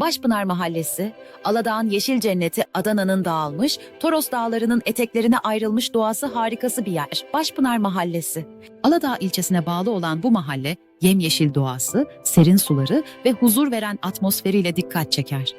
Başpınar Mahallesi, Aladağ'ın yeşil cenneti Adana'nın dağılmış, Toros dağlarının eteklerine ayrılmış doğası harikası bir yer. Başpınar Mahallesi. Aladağ ilçesine bağlı olan bu mahalle, yemyeşil doğası, serin suları ve huzur veren atmosferiyle dikkat çeker.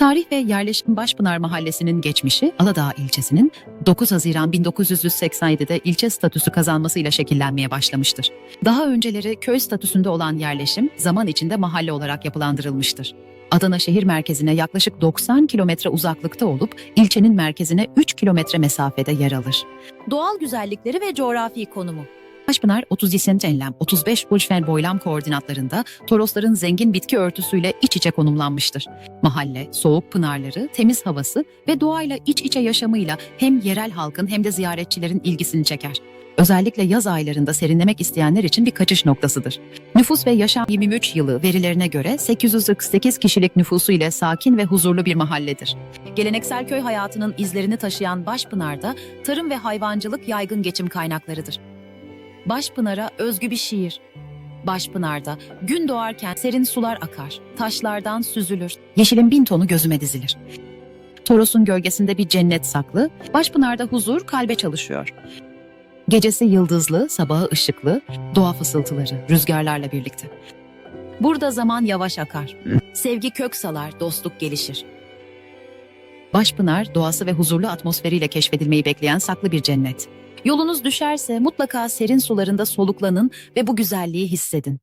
Tarih ve yerleşim Başpınar Mahallesi'nin geçmişi Aladağ ilçesinin 9 Haziran 1987'de ilçe statüsü kazanmasıyla şekillenmeye başlamıştır. Daha önceleri köy statüsünde olan yerleşim zaman içinde mahalle olarak yapılandırılmıştır. Adana şehir merkezine yaklaşık 90 kilometre uzaklıkta olup ilçenin merkezine 3 kilometre mesafede yer alır. Doğal güzellikleri ve coğrafi konumu Başpınar 37 enlem 35 bulşfen boylam koordinatlarında Torosların zengin bitki örtüsüyle iç içe konumlanmıştır. Mahalle, soğuk pınarları, temiz havası ve doğayla iç içe yaşamıyla hem yerel halkın hem de ziyaretçilerin ilgisini çeker. Özellikle yaz aylarında serinlemek isteyenler için bir kaçış noktasıdır. Nüfus ve yaşam 23 yılı verilerine göre 848 kişilik nüfusu ile sakin ve huzurlu bir mahalledir. Geleneksel köy hayatının izlerini taşıyan Başpınar'da tarım ve hayvancılık yaygın geçim kaynaklarıdır. Başpınar'a özgü bir şiir. Başpınar'da gün doğarken serin sular akar, taşlardan süzülür, yeşilin bin tonu gözüme dizilir. Toros'un gölgesinde bir cennet saklı, Başpınar'da huzur kalbe çalışıyor. Gecesi yıldızlı, sabahı ışıklı, doğa fısıltıları, rüzgarlarla birlikte. Burada zaman yavaş akar. Sevgi kök salar, dostluk gelişir. Başpınar, doğası ve huzurlu atmosferiyle keşfedilmeyi bekleyen saklı bir cennet. Yolunuz düşerse mutlaka serin sularında soluklanın ve bu güzelliği hissedin.